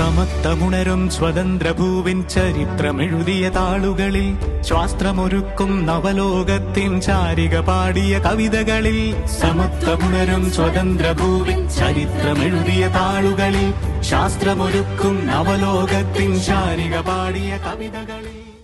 സമത്വമുണരും സ്വതന്ത്രഭൂവിൻ ചരിത്രമെഴുതിയ താളുകളിൽ ശാസ്ത്രമൊരുക്കും നവലോകത്തിൻ ചാരിക പാടിയ കവിതകളിൽ സമത്വമുണരും സ്വതന്ത്രഭൂവിൻ ചരിത്രമെഴുതിയ താളുകളിൽ ശാസ്ത്രമൊരുക്കും നവലോകത്തിൻ ചാരിക പാടിയ കവിതകളിൽ.